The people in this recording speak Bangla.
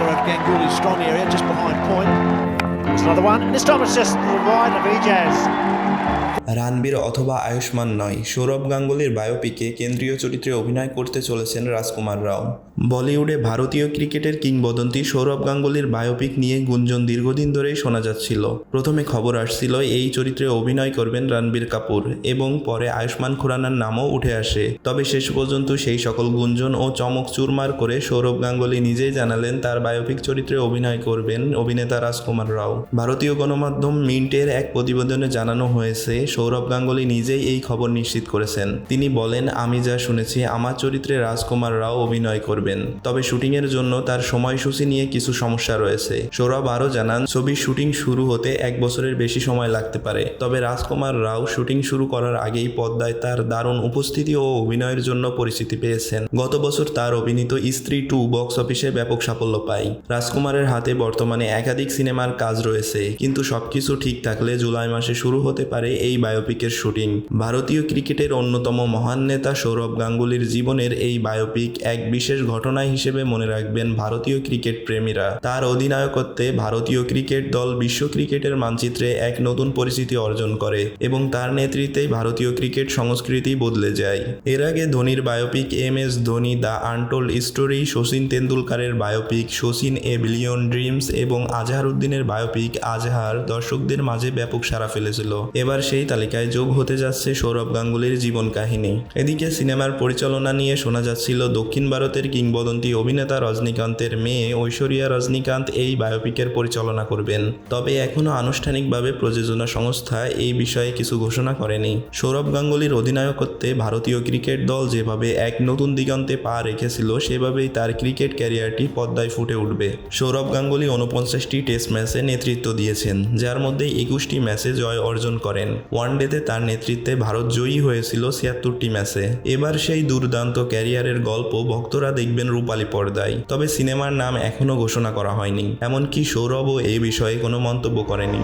Sourav Ganguly's strong area, just behind point. There's another one, and this time it's just wide of Ejaz. Ranbir অথবা আয়ুষ্মান নয় সৌরভ গাঙ্গুলির বায়োপিকে কেন্দ্রীয় চরিত্রে অভিনয় করতে চলেছেন রাজকুমার রাও বলিউডে ভারতীয় ক্রিকেটের কিংবদন্তি সৌরভ গাঙ্গুলির বায়োপিক নিয়ে গুঞ্জন দীর্ঘদিন ধরেই শোনা যাচ্ছিল। প্রথমে খবর আসছিল, এই চরিত্রে অভিনয় করবেন রণবীর কাপুর এবং পরে আয়ুষ্মান খুরানার নামও উঠে আসে। তবে শেষ পর্যন্ত সেই সকল গুঞ্জন ও চমক চুরমার করে সৌরভ গাঙ্গুলি নিজেই জানালেন, তার বায়োপিক চরিত্রে অভিনয় করবেন অভিনেতা রাজকুমার রাও। ভারতীয় গণমাধ্যম মিন্টের এক প্রতিবেদনে জানানো হয়েছে, সৌরভ গাঙ্গুলি নিজেই এই খবর নিশ্চিত করেছেন। তিনি বলেন, আমি যা শুনেছি, আমার চরিত্রে রাজকুমার রাও অভিনয় করবেন। তবে শুটিংয়ের জন্য তার সময়সূচি নিয়ে কিছু সমস্যা রয়েছে। সৌরভ আরও জানান, ছবির শুটিং শুরু হতে এক বছরের বেশি সময় লাগতে পারে। তবে রাজকুমার রাও শুটিং শুরু করার আগেই পদ্মায় তার দারুণ উপস্থিতি ও অভিনয়ের জন্য পরিচিতি পেয়েছেন। গত বছর তার অভিনীত স্ত্রী টু বক্স অফিসে ব্যাপক সাফল্য পায়। রাজকুমারের হাতে বর্তমানে একাধিক সিনেমার কাজ রয়েছে, কিন্তু সবকিছু ঠিক থাকলে জুলাই মাসে শুরু হতে পারে এই বায়োপিকের শুটিং। ভারতীয় ক্রিকেটের অন্যতম মহান নেতা সৌরভ গাঙ্গুলির জীবনের এই বায়োপিক এক বিশেষ ঘটনা হিসেবে মনে রাখবেন ভারতীয় ক্রিকেট প্রেমীরা। তার অধিনায়কত্বে ভারতীয় ক্রিকেট দল বিশ্ব ক্রিকেটের মানচিত্রে এক নতুন পরিচিতি অর্জন করে এবং তার নেতৃত্বেই ভারতীয় ক্রিকেট সংস্কৃতি বদলে যায়। এর আগে ধোনির biopic M S Dhoni, the untold story, Sachin তেন্ডুলকারের biopic, Sachin a billion dreams এবং আজহারউদ্দিনের বায়োপিক, আজহার দর্শকদের মাঝে ব্যাপক সাড়া ফেলেছিল। এবার সেই তালিকায় যোগ হতে যাচ্ছে সৌরভ গাঙ্গুলির জীবন কাহিনী। এদিকে সিনেমার পরিচালনা নিয়ে শোনা যাচ্ছিল দক্ষিণ ভারতের কিংবদন্তি অভিনেতা রজনীকান্তের মেয়ে ঐশ্বরিয়া রজনীকান্ত এই বায়োপিকের পরিচালনা করবেন। তবে এখনও আনুষ্ঠানিকভাবে প্রযোজনা সংস্থা এই বিষয়ে কিছু ঘোষণা করেনি। সৌরভ গাঙ্গুলির অধিনায়কত্বে ভারতীয় ক্রিকেট দল যেভাবে এক নতুন দিগন্তে পা রেখেছিল, সেভাবেই তার ক্রিকেট ক্যারিয়ারটি পদ্মায় ফুটে উঠবে। সৌরভ গাঙ্গুলি উনপঞ্চাশটি টেস্ট ম্যাচে নেতৃত্ব দিয়েছেন, যার মধ্যে একুশটি ম্যাচে জয় অর্জন করেন। ওয়ানডেতে তার নেতৃত্বে ভারত জয়ী হয়েছিল ছিয়াত্তরটি ম্যাচে। এবার সেই দুর্দান্ত ক্যারিয়ারের গল্প ভক্তরা দেখবেন রূপালী পর্দায়। তবে সিনেমার নাম এখনও ঘোষণা করা হয়নি। এমনকি সৌরভও এই বিষয়ে কোনো মন্তব্য করেনি।